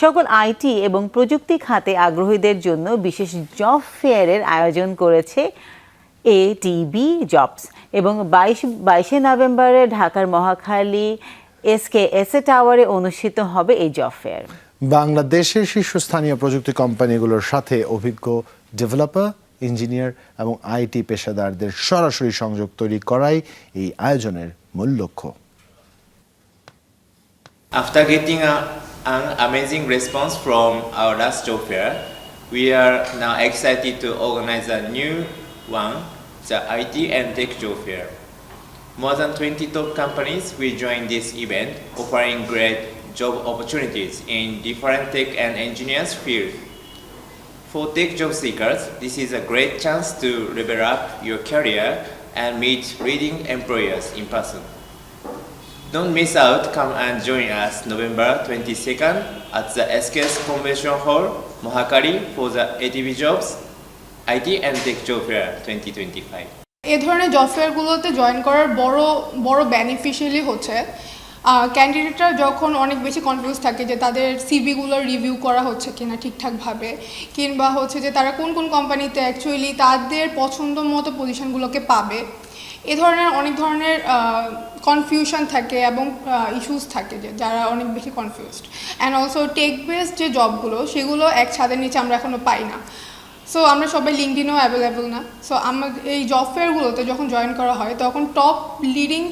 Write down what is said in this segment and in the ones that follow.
সকল আইটি এবং প্রযুক্তি খাতে আগ্রহীদের জন্য বিশেষ জব ফেয়ারের আয়োজন করেছে এটিবি জবস এবং বাইশ বাইশে নভেম্বরে ঢাকার মহাখালী এস এসকে এসএ টাওয়ারে অনুষ্ঠিত হবে এই জব ফেয়ার। বাংলাদেশের শীর্ষস্থানীয় প্রযুক্তি কোম্পানিগুলোর সাথে অভিজ্ঞ ডেভেলপার ইঞ্জিনিয়ার এবং আইটি পেশাদারদের সরাসরি সংযোগ তৈরি করাই এই আয়োজনের মূল লক্ষ্য। After getting a, an amazing response from our last job fair, we are now excited to organize a new one, the IT and Tech Job Fair. More than 20 top companies will join this event, offering great job opportunities in different tech and engineers fields. For tech job seekers, this is a great chance to level up your career and meet leading employers in person. Don't miss out, come and join us November 22nd at the SKS Convention Hall, Mohakari for the ATV Jobs IT and Tech Job Fair 2025. এ ধরনের job ফেয়ারগুলোতে join করার বড় বড় beneficiary হচ্ছে ক্যান্ডিডেটরা যখন অনেক বেশি confuse থাকে যে তাদের সিভিগুলো রিভিউ করা হচ্ছে কিনা ঠিকঠাকভাবে কিংবা হচ্ছে যে তারা কোন কোন কোম্পানিতে অ্যাকচুয়ালি তাদের পছন্দ মতো পজিশনগুলোকে পাবে এ ধরনের অনেক ধরনের কনফিউশন থাকে এবং ইস্যুস থাকে যে যারা অনেক বেশি confused and also tech based যে জবগুলো সেগুলো এক ছাদের নিচে আমরা এখনও পাই না। সো আমরা সবাই লিঙ্কডিনও অ্যাভেলেবল না। সো আমার এই জব ফেয়ারগুলোতে যখন জয়েন করা হয়, তখন টপ লিডিং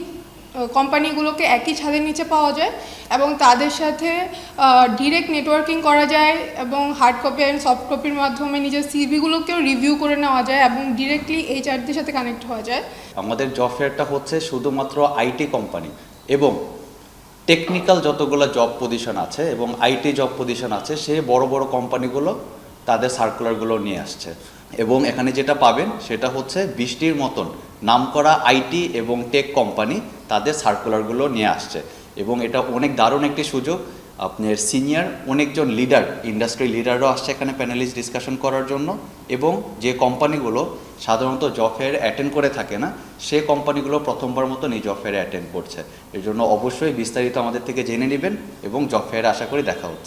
কোম্পানিগুলোকে একই ছাদের নিচে পাওয়া যায় এবং তাদের সাথে ডিরেক্ট নেটওয়ার্কিং করা যায় এবং হার্ড কপি অ্যান্ড সফট কপির মাধ্যমে নিজের সিভিগুলোকেও রিভিউ করে নেওয়া যায় এবং ডিরেক্টলি এইচআরদের সাথে কানেক্ট হওয়া যায়। আমাদের জব ফেয়ারটা হচ্ছে শুধুমাত্র আইটি কোম্পানি এবং টেকনিক্যাল যতগুলো জব পজিশন আছে এবং আইটি জব পজিশন আছে, সে বড় বড় কোম্পানিগুলো তাদের সার্কুলারগুলো নিয়ে আসছে। এবং এখানে যেটা পাবেন সেটা হচ্ছে বৃষ্টির মতন নামকরা আইটি এবং টেক কোম্পানি তাদের সার্কুলারগুলো নিয়ে আসছে। এবং এটা অনেক দারুণ একটি সুযোগ। আপনার সিনিয়র অনেকজন লিডার ইন্ডাস্ট্রি লিডারও আসছে এখানে প্যানেলিস্ট ডিসকাশন করার জন্য। এবং যে কোম্পানিগুলো সাধারণত জব ফেয়ার অ্যাটেন্ড করে থাকে না, সে কোম্পানিগুলো প্রথমবার মতন এই জব ফেয়ারে অ্যাটেন্ড করছে। এর জন্য অবশ্যই বিস্তারিত আমাদের থেকে জেনে নেবেন এবং জব ফেয়ারে আশা করি দেখা হচ্ছে।